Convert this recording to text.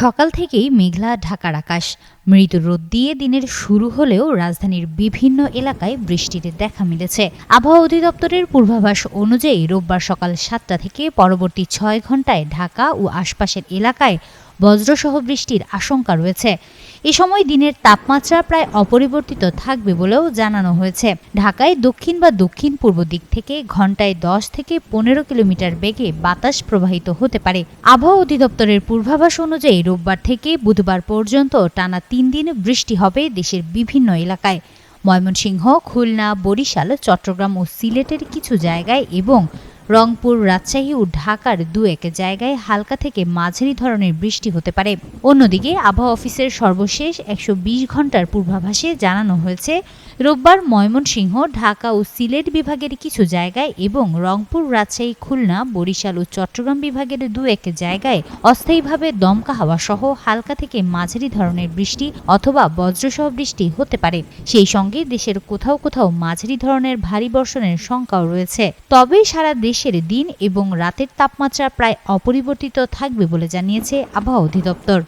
সকাল থেকেই মেঘলা ঢাকার আকাশ। মৃদু রোদ দিয়ে দিনের শুরু হলেও রাজধানীর বিভিন্ন এলাকায় বৃষ্টিতে দেখা মিলেছে। আবহাওয়া অধিদপ্তরের পূর্বাভাস অনুযায়ী রোববার সকাল সাতটা থেকে পরবর্তী ছয় ঘন্টায় ঢাকা ও আশপাশের এলাকায় বজ্রসহ বৃষ্টির আশঙ্কা রয়েছে। এ সময় দিনের তাপমাত্রা প্রায় অপরিবর্তিত থাকবে বলেও জানানো হয়েছে। ঢাকায় দক্ষিণ বা দক্ষিণ পূর্ব দিক থেকে ঘন্টায় দশ থেকে পনেরো কিলোমিটার বেগে বাতাস প্রবাহিত হতে পারে। আবহাওয়া অধিদপ্তরের পূর্বাভাস অনুযায়ী রোববার থেকে বুধবার পর্যন্ত টানা তিন দিন বৃষ্টি হবে দেশের বিভিন্ন এলাকায়। ময়মনসিংহ, খুলনা, বরিশাল, চট্টগ্রাম ও সিলেটের কিছু জায়গায় এবং রংপুর রাজশাহী ও ঢাকার দু এক জায়গায় হালকা থেকে মাঝারি ধরনের বৃষ্টি হতে পারে। অন্যদিকে আবহাওয়া অফিসের সর্বশেষ একশো বিশ ঘণ্টার পূর্বাভাসে জানানো হয়েছে, রোববার ময়মনসিংহ, ঢাকা ও সিলেট বিভাগের কিছু জায়গায় এবং রংপুর, রাজশাহী, খুলনা, বরিশাল ও চট্টগ্রাম বিভাগের দু এক জায়গায় অস্থায়ীভাবে দমকা হাওয়া সহ হালকা থেকে মাঝারি ধরনের বৃষ্টি অথবা বজ্রসহ বৃষ্টি হতে পারে। সেই সঙ্গে দেশের কোথাও কোথাও মাঝারি ধরনের ভারী বর্ষণের শঙ্কাও রয়েছে। তবে সারা দেশের দিন এবং রাতের তাপমাত্রা প্রায় অপরিবর্তিত থাকবে বলে জানিয়েছে আবহাওয়া অধিদপ্তর।